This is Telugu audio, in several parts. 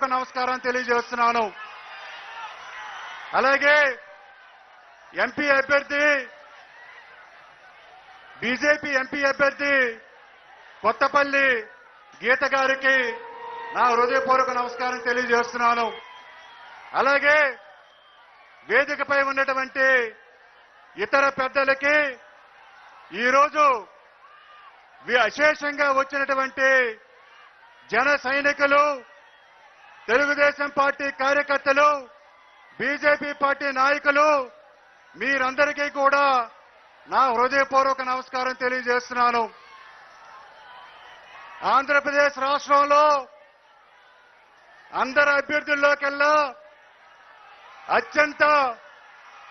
హృదయపూర్వక నమస్కారం తెలియజేస్తున్నాను. అలాగే ఎంపీ అభ్యర్థి బీజేపీ ఎంపీ అభ్యర్థి కొత్తపల్లి గీత గారికి నా హృదయపూర్వక నమస్కారం తెలియజేస్తున్నాను. అలాగే వేదికపై ఉన్నటువంటి ఇతర పెద్దలకి ఈరోజు వి- అశేషంగా వచ్చినటువంటి జన సైనికులు తెలుగుదేశం పార్టీ కార్యకర్తలు బీజేపీ పార్టీ నాయకులు మీరందరికీ కూడా నా హృదయపూర్వక నమస్కారం తెలియజేస్తున్నాను. ఆంధ్రప్రదేశ్ రాష్ట్రంలో అందరి అభ్యర్థుల్లోకెల్లా అత్యంత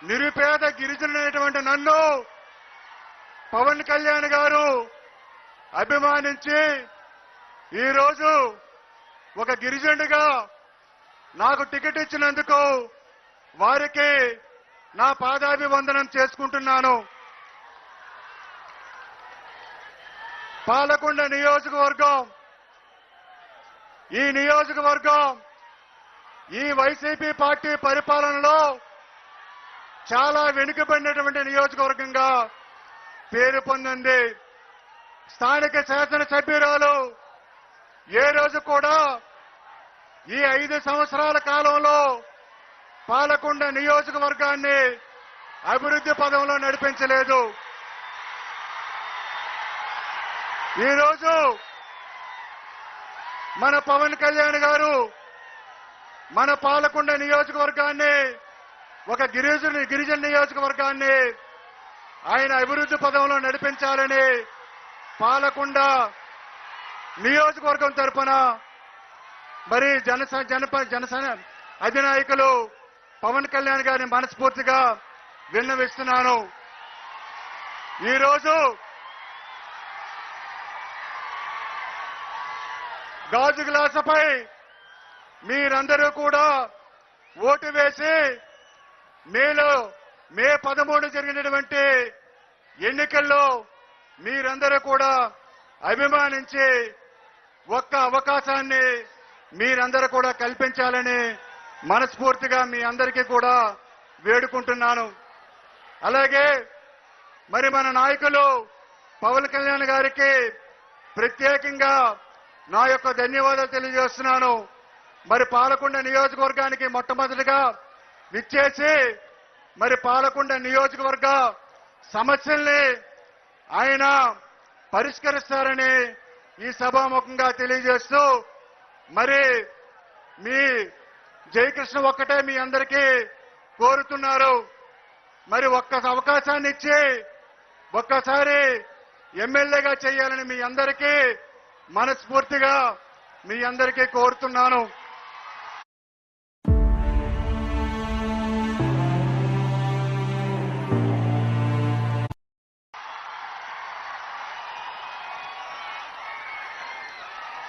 నిరుపేద గిరిజనులైనటువంటి నన్ను పవన్ కళ్యాణ్ గారు అభిమానించి ఈరోజు ఒక గిరిజనుడిగా నాకు టికెట్ ఇచ్చినందుకు వారికి నా పాదాభివందనం చేసుకుంటున్నాను. పాలకొండ నియోజకవర్గం ఈ నియోజకవర్గం ఈ వైసీపీ పార్టీ పరిపాలనలో చాలా వెనుకబడినటువంటి నియోజకవర్గంగా పేరు పొందింది. స్థానిక శాసనసభ్యులు ఏ రోజు కూడా ఈ ఐదు సంవత్సరాల కాలంలో పాలకొండ నియోజకవర్గాన్ని అభివృద్ధి పదంలో నడిపించలేదు. ఈరోజు మన పవన్ కళ్యాణ్ గారు మన పాలకొండ నియోజకవర్గాన్ని ఒక గిరిజన గిరిజన నియోజకవర్గాన్ని ఆయన అభివృద్ధి పదంలో నడిపించాలని పాలకొండ నియోజకవర్గం తరపున మరి జన జనప జనసేన అధినాయకులు పవన్ కళ్యాణ్ గారిని మనస్ఫూర్తిగా విన్నవిస్తున్నాను. ఈరోజు గాజు గ్లాసుపై మీరందరూ కూడా ఓటు వేసి మేలో మే పదమూడు జరిగినటువంటి ఎన్నికల్లో మీరందరూ కూడా అభిమానించి ఒక్క అవకాశాన్ని మీరందరూ కూడా కల్పించాలని మనస్ఫూర్తిగా మీ అందరికీ కూడా వేడుకుంటున్నాను. అలాగే మరి మన నాయకులు పవన్ కళ్యాణ్ గారికి ప్రత్యేకంగా నా యొక్క ధన్యవాదాలు తెలియజేస్తున్నాను. మరి పాలకొండ నియోజకవర్గానికి మొట్టమొదటిగా విచ్చేసి మరి పాలకొండ నియోజకవర్గ సమస్యల్ని ఆయన పరిష్కరిస్తారని ఈ సభాముఖంగా తెలియజేస్తూ మరి మీ జయకృష్ణ ఒక్కటే మీ అందరికీ కోరుతున్నారు. మరి ఒక్క అవకాశాన్ని ఇచ్చి ఒక్కసారి ఎమ్మెల్యేగా చేయాలని మీ అందరికీ మనస్ఫూర్తిగా మీ అందరికీ కోరుతున్నాను.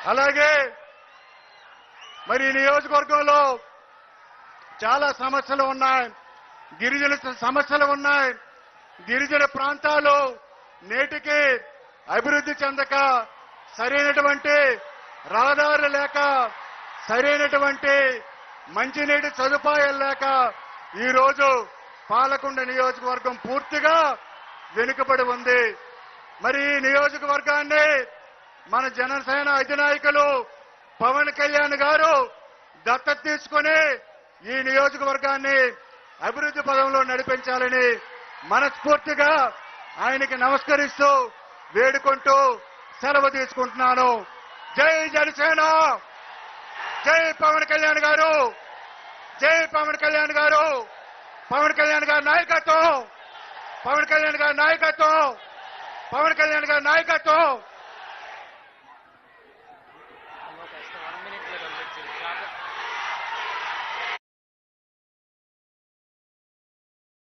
అలాగే మరి ఈ నియోజకవర్గంలో చాలా సమస్యలు ఉన్నాయి. గిరిజన సమస్యలు ఉన్నాయి. గిరిజన ప్రాంతాలు నేటికి అభివృద్ధి చెందక సరైనటువంటి రహదారులు లేక సరైనటువంటి మంచినీటి సదుపాయాలు లేక ఈరోజు పాలకొండ నియోజకవర్గం పూర్తిగా వెనుకబడి ఉంది. మరి ఈ నియోజకవర్గాన్ని మన జనసేన అధినాయకులు పవన్ కళ్యాణ్ గారు దత్తత తీసుకొని ఈ నియోజకవర్గాన్ని అభివృద్ధి పదంలో నడిపించాలని మనస్ఫూర్తిగా ఆయనకి నమస్కరిస్తూ వేడుకుంటూ సెలవు తీసుకుంటున్నాను. జై జనసేన! జై పవన్ కళ్యాణ్ గారు! జై పవన్ కళ్యాణ్ గారు! పవన్ కళ్యాణ్ గారి నాయకత్వం! పవన్ కళ్యాణ్ గారి నాయకత్వం! పవన్ కళ్యాణ్ గారి నాయకత్వం!